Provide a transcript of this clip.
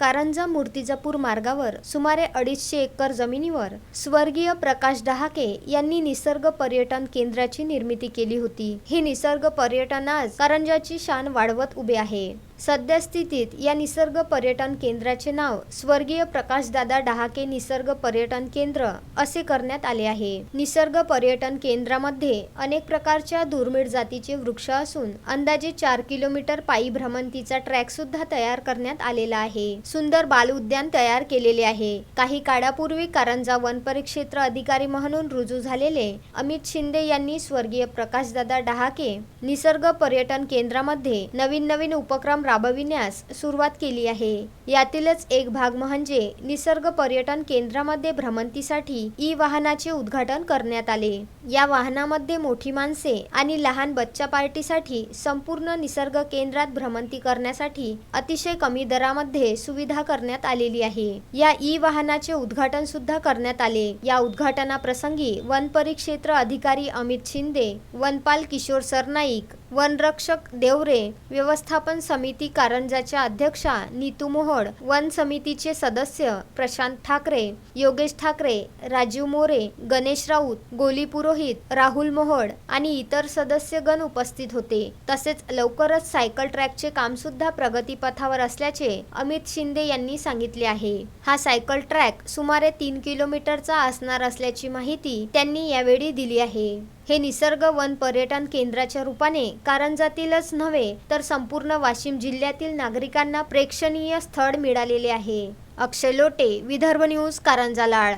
कारंजा मूर्तिजापूर मार्गावर सुमारे अडीचशे एकर जमिनीवर स्वर्गीय प्रकाश डहाके यांनी निसर्ग पर्यटन केंद्राची निर्मिती केली होती. हे निसर्ग पर्यटन आज कारंजाची शान वाढवत उभे आहे. सद्यस्थितीत या निसर्ग पर्यटन केंद्राचे नाव स्वर्गीय प्रकाशदादा डहाके निसर्ग पर्यटन केंद्र असे करण्यात आले आहे. निसर्ग पर्यटन केंद्रामध्ये अनेक प्रकारच्या दुर्मिळ जातीचे वृक्ष असून अंदाजे चार किलोमीटर पायी भ्रमंतीचा ट्रॅक सुद्धा तयार करण्यात आलेला आहे. सुंदर बाल उद्यान तयार केलेले आहे. काही काळापूर्वी कारंजा वन परिक्षेत्र अधिकारी म्हणून रुजू झालेले अमित शिंदे यांनी स्वर्गीय प्रकाशदादा डहाके निसर्ग पर्यटन केंद्रामध्ये नवीन नवीन उपक्रम राबविण्यास सुरुवात केली आहे. यातीलच एक भाग म्हणजे निसर्ग पर्यटन केंद्रामध्ये भ्रमंतीसाठी ई वाहनाचे उद्घाटन करण्यात आले. या वाहनामध्ये मोठी माणसे आणि लहान बच्चा पार्टीसाठी संपूर्ण निसर्ग केंद्रात भ्रमंती करण्यासाठी अतिशय कमी दरामध्ये सुविधा सुविधा करण्यात आलेली आहे. या ई वाहनाचे उद्घाटन सुद्धा करण्यात आले. या उद्घाटनाप्रसंगी वन परिक्षेत्र अधिकारी अमित शिंदे वनपाल किशोर सरनाईक वनरक्षक देवरे व्यवस्थापन समिती कारंजाच्या अध्यक्षा नीतू मोहोड वन समितीचे सदस्य प्रशांत ठाकरे योगेश ठाकरे राजीव मोरे गणेश राऊत गोली पुरोहित राहुल मोहोड आणि इतर सदस्यगण उपस्थित होते. तसेच लवकरच सायकल ट्रॅकचे काम सुद्धा प्रगतीपथावर असल्याचे अमित शिंदे यांनी सांगितले आहे. हा सायकल ट्रॅक सुमारे तीन किलोमीटरचा असणार असल्याची माहिती त्यांनी यावेळी दिली आहे. हे निसर्ग वन पर्यटन केंद्राच्या रूपाने कारंजातीलच नव्हे तर संपूर्ण वाशिम जिल्ह्यातील नागरिकांना प्रेक्षणीय स्थळ मिळालेले आहे. अक्षय लोटे विदर्भ न्यूज कारंजा लाळ.